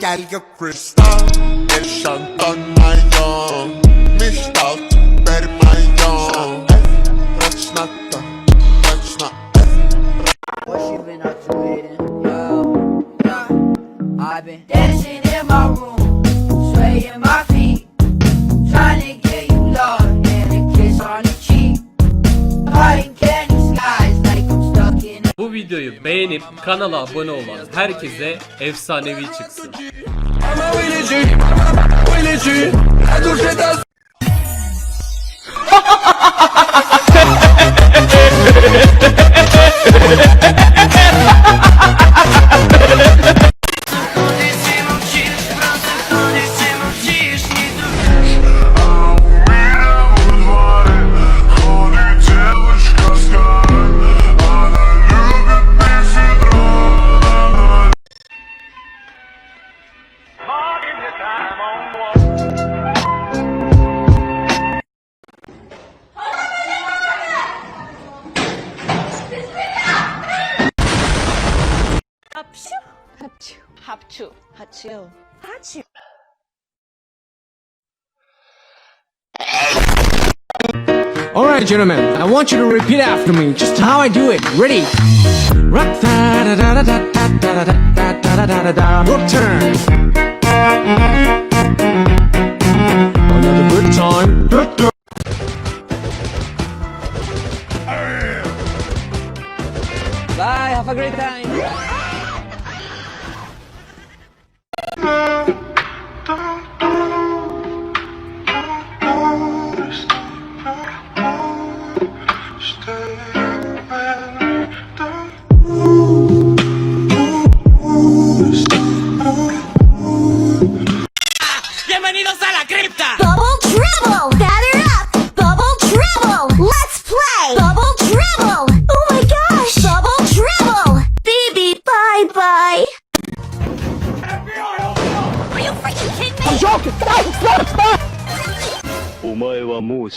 Gel yok kristal, eşantan mayon, müştak beğenip kanala abone olan herkese efsanevi çıksın. Hapşu. Alright, gentlemen, I want you to repeat after me, just how I do it. Ready? Rock da time. Bye. Have a great time.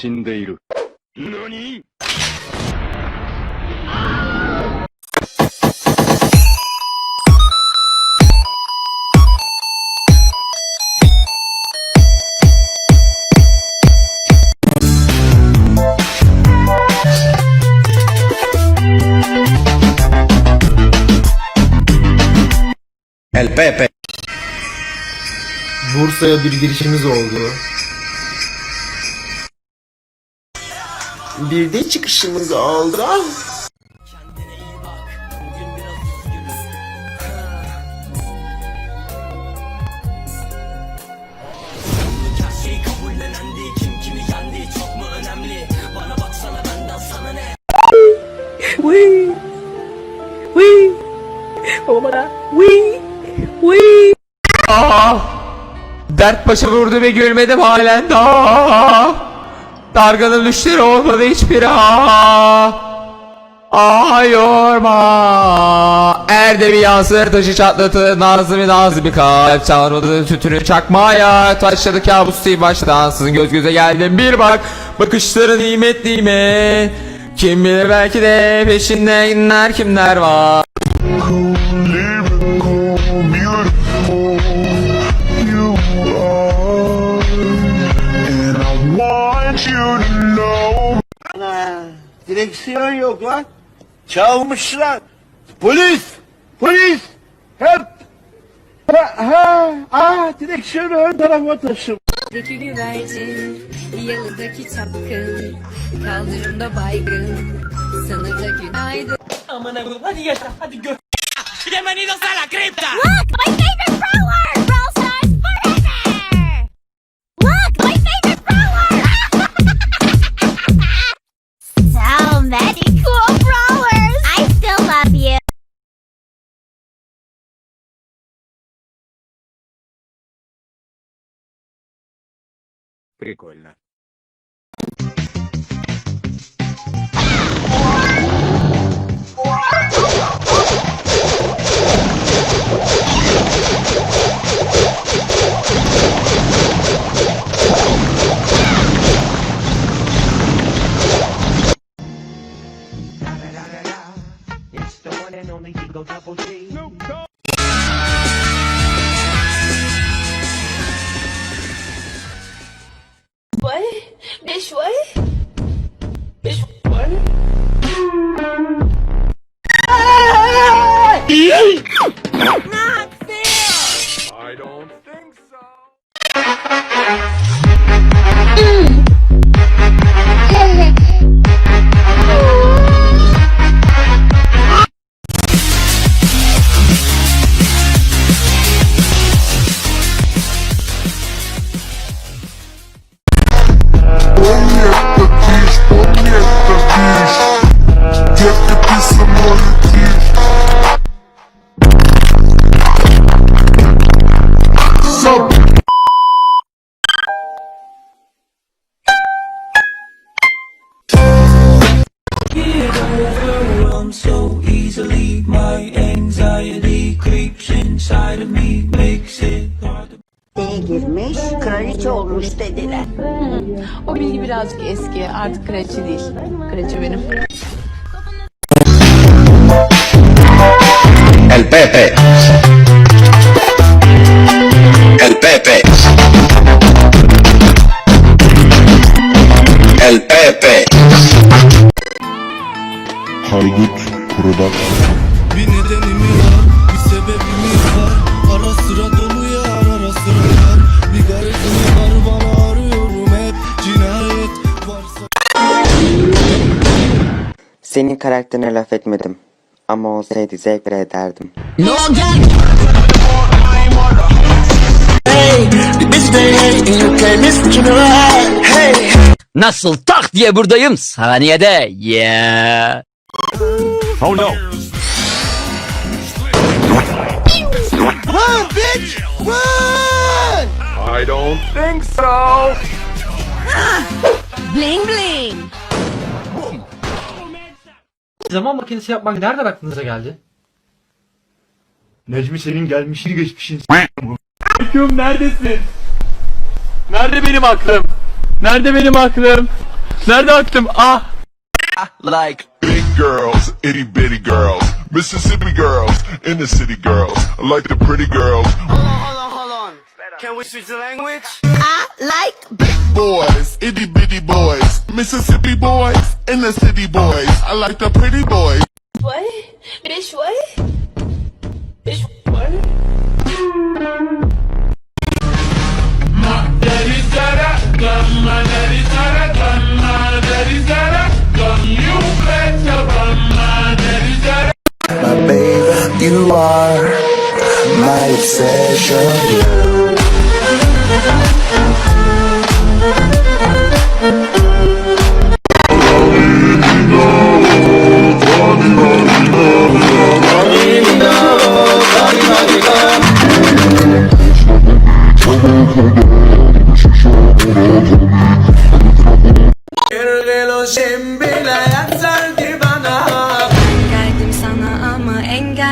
死んでいる。何 El Pepe. Bursa'ya bir girişimiz oldu. Bir de çıkışımızı aldı. Ah. Wee! Wee! Olmadan Wee! Wee! Aa! Dert başa vurdu ve gülmedim halen daha. Darganın düşleri olmadı hiçbiri ah. Ah yorma. Erde bir yansır taşı çatlatı nazlı bir kalp Çalmadı tütünü çakmaya Taşladı kabus değil başladı ansızın göz göze geldim bir bak Bakışları nimetli mi? Kim bilir belki de peşinde kimler kimler var want you to know. Ana, direksiyon yok lan. Çalmışlar. Polis! Polis! Hep! Ha, ha, ah, direksiyonu ön tarafa taşım. Dökü güvercin, yalıdaki çapkın, kaldırımda baygın, sana da günaydın. Aman abim hadi yaşa, hadi gör. Bienvenidos a la cripta. Look, my favorite Прикольно. It's Double G. Snoop Dogg. don't Think so. Anxiety creeps inside of me, makes it hard to girmiş, kraliçe olmuş dediler. O bilgi birazcık eski. Artık kraliçe değil. Kraliçe benim. El Pepe. El Pepe. El Pepe. Haydut Production Senin karakterine laf etmedim. Ama olsaydı zevkle ederdim. Nasıl tak diye buradayım saniyede. Yeah. Oh no Run bitch! Run! I don't think so Bling bling. Zaman makinesi yapmak nereden aklınıza geldi? Necmi senin gelmişini geçmişin Aklım neredesin? Nerede benim aklım? Nerede benim aklım? Nerede aklım? Ah! Like Big girls, itty bitty girls Mississippi girls, inner city girls I like the pretty girls Can we switch the language? I like big Boys, itty bitty boys Mississippi boys, inner city boys I like the pretty boys What? Bitch, what?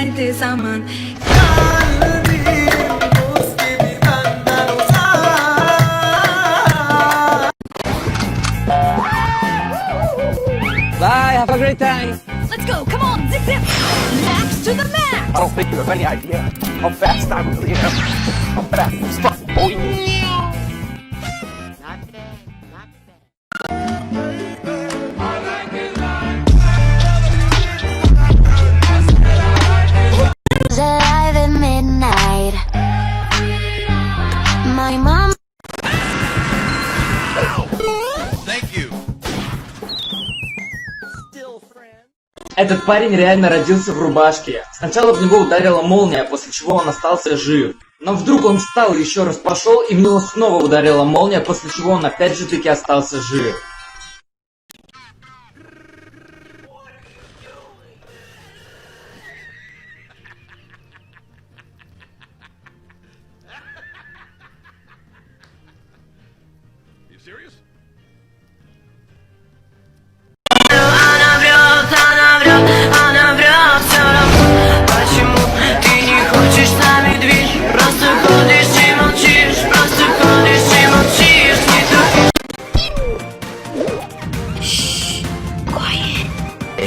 Engeldi zaman. Bye, have a great time. Let's go, come on, zip zip. Max to the max. I don't think you have any idea how fast I really am. How fast? Fuck, Этот парень реально родился в рубашке. Сначала в него ударила молния, после чего он остался жив. Но вдруг он встал и еще раз пошел, и в него снова ударила молния, после чего он опять же таки остался жив. Почему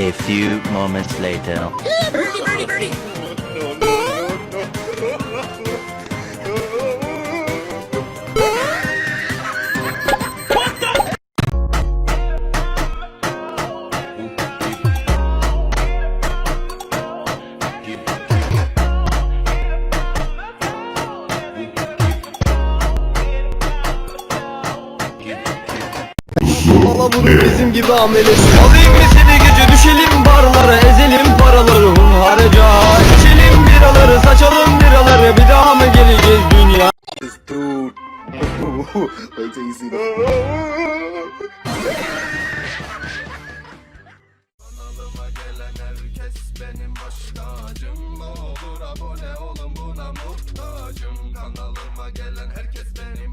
A few moments later. bizim gibi amelesi Alayım mı seni Gece düşelim barlara ezelim paraları. Hunharca İçelim biraları saçalım biraları. Bir daha mı geleceğiz dünya? Kanalıma gelen herkes benim baş tacım Ne olur abone olun buna muhtacım Kanalıma gelen herkes benim.